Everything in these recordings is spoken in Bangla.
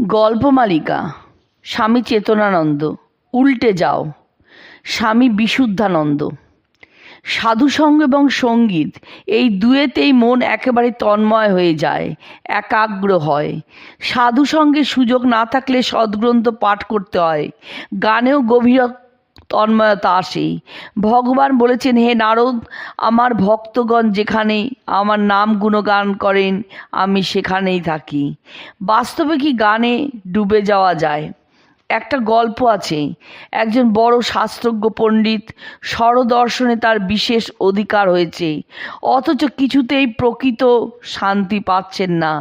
গল্পমালিকা স্বামী চেতনানন্দ, উল্টে যাও, স্বামী বিশুদ্ধানন্দ। সাধুসঙ্গ এবং সংগীত, এই দুয়েতেই মন একেবারে তন্ময় হয়ে যায়, একাগ্র হয়। সাধুসঙ্গে সুযোগ না থাকলে সদ্গ্রন্থ পাঠ করতে হয়, গানেও গভীর তন্ময়তা আসে। ভগবান বলেছেন, হে নারদ, আমার ভক্তগণ যেখানে আমার নাম গুণগান করেন, আমি সেখানেই থাকি। বাস্তবে কি গানে ডুবে যাওয়া যায়? একটা গল্প আছে। একজন বড় শাস্ত্রজ্ঞ পণ্ডিত স্বরদর্শনে তার বিশেষ অধিকার হয়েছে, অথচ কিছুতেই প্রকৃত শান্তি পাচ্ছেন না।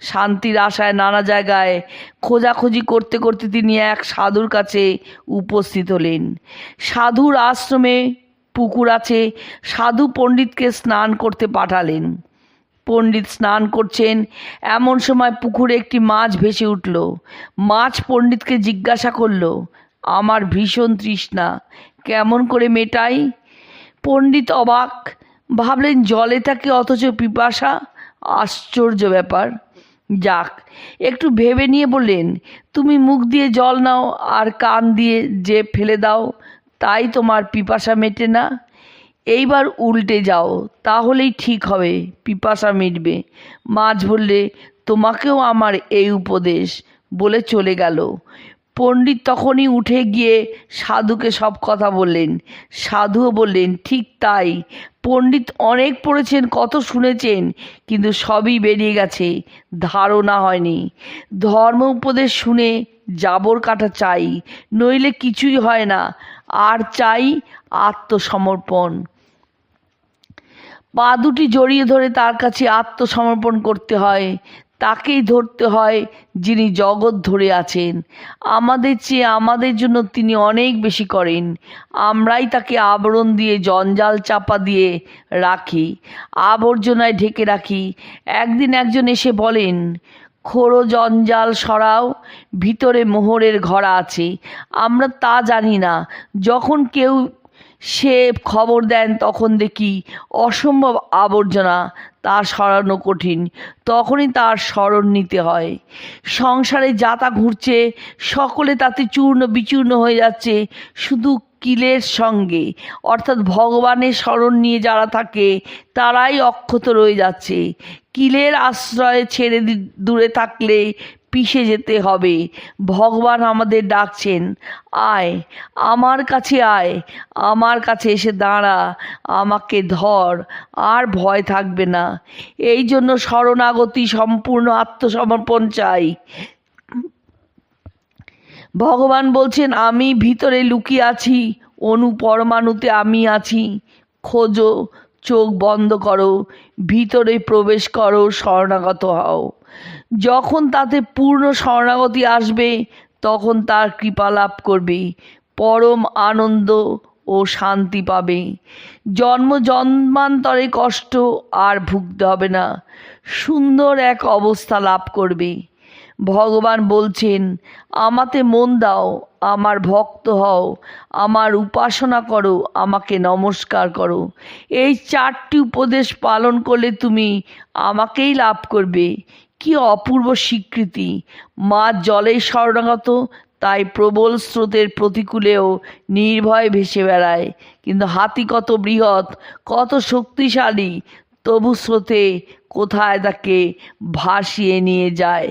শান্তির আশায় নানা জায়গায় খোঁজাখুঁজি করতে করতে তিনি এক সাধুর কাছে উপস্থিত হলেন। সাধুর আশ্রমে পুকুর আছে, সাধু পণ্ডিতকে স্নান করতে পাঠালেন। পণ্ডিত স্নান করছেন, এমন সময় পুকুরে একটি মাছ ভেসে উঠল। মাছ পণ্ডিতকে জিজ্ঞাসা করল, আমার ভীষণ তৃষ্ণা, কেমন করে মেটাই? পণ্ডিত অবাক, ভাবলেন, জলে থাকে অথচ পিপাসা? আশ্চর্য ব্যাপার। যাক, একটু ভেবে নিয়ে বললেন, তুমি মুখ দিয়ে জল নাও আর কান দিয়ে যে ফেলে দাও, তাই তোমার পিপাসা মেটে না। এইবার উল্টে যাও, তাহলেই ঠিক হবে, পিপাসা মিটবে। মাছ বললে, তোমাকেও আমার এই উপদেশ। বলে চলে গেল। পণ্ডিত তখনই উঠে গিয়ে সাধুকে সব কথা বললেন। সাধুও বললেন, ঠিক তাই পণ্ডিত অনেক পড়েছেন, কত শুনেছেন, কিন্তু সবই বেরিয়ে গেছে, ধারণা হয়নি। ধর্ম উপদেশ শুনে জাবর কাটা চাই, নইলে কিছুই হয় না, আর চাই আত্মসমর্পণ। পা দুটি জড়িয়ে ধরে তার কাছে আত্মসমর্পণ করতে হয় তাকেই ধরতে হয় যিনি জগৎ ধরে আছেন। আমাদের চেয়ে আমাদের জন্য তিনি অনেক বেশি করেন। আমরাই তাকে আবরণ দিয়ে জঞ্জাল চাপা দিয়ে রাখি, আবর্জনায় ঢেকে রাখি। একদিন একজন এসে বলেন খোড়ো জঞ্জাল সরাও, ভিতরে মোহরের ঘরা আছে। আমরা তা জানি না। যখন কেউ সে খবর দেন তখন দেখি অসম্ভব আবর্জনা তা সরানো কঠিন। তখনই তার স্মরণ নিতে হয়। সংসারে যাতা ঘুরছে, সকলে তাতে চূর্ণ বিচূর্ণ হয়ে যাচ্ছে শুধু কিলের সঙ্গে। অর্থাৎ ভগবানের স্মরণ নিয়ে যারা থাকে, তারাই অক্ষত রয়ে যাচ্ছে। কিলের আশ্রয়ে ছেড়ে দূরে থাকলে পিষে যেতে হবে। ভগবান আমাদের ডাকছেন, আয়, আমার কাছে আয়, আমার কাছে এসে দাঁড়া, আমাকে ধর, আর ভয় থাকবে না। এই জন্য শরণাগতি সম্পূর্ণ আত্মসমর্পণ চাই। ভগবান বলছেন, আমি ভিতরে লুকিয়ে আছি, অনু পরমাণুতে আমি আছি। খোঁজো, চোখ বন্ধ করো, ভিতরে প্রবেশ করো, শরণাগত হও। যখন তাতে পূর্ণ শরণাগতি আসবে, তখন তার কৃপা লাভ করবে, পরম আনন্দ ও শান্তি পাবে। জন্ম জন্মান্তরে কষ্ট আর ভুগতে হবে না, সুন্দর এক অবস্থা লাভ করবে। ভগবান বলছেন, আমাতে মন দাও, আমার ভক্ত হও, আমার উপাসনা করো, আমাকে নমস্কার করো। এই চারটি উপদেশ পালন করলে তুমি আমাকেই লাভ করবে। কি অপূর্ব স্বীকৃতি। মা জলে শরণাগত তাই প্রবল স্রোতের প্রতিকূলেও নির্ভয় ভেসে বেড়ায়। কিন্তু হাতি কত বৃহৎ, কত শক্তিশালী, তবু স্রোতে কোথায় তাকে ভাসিয়ে নিয়ে যায়।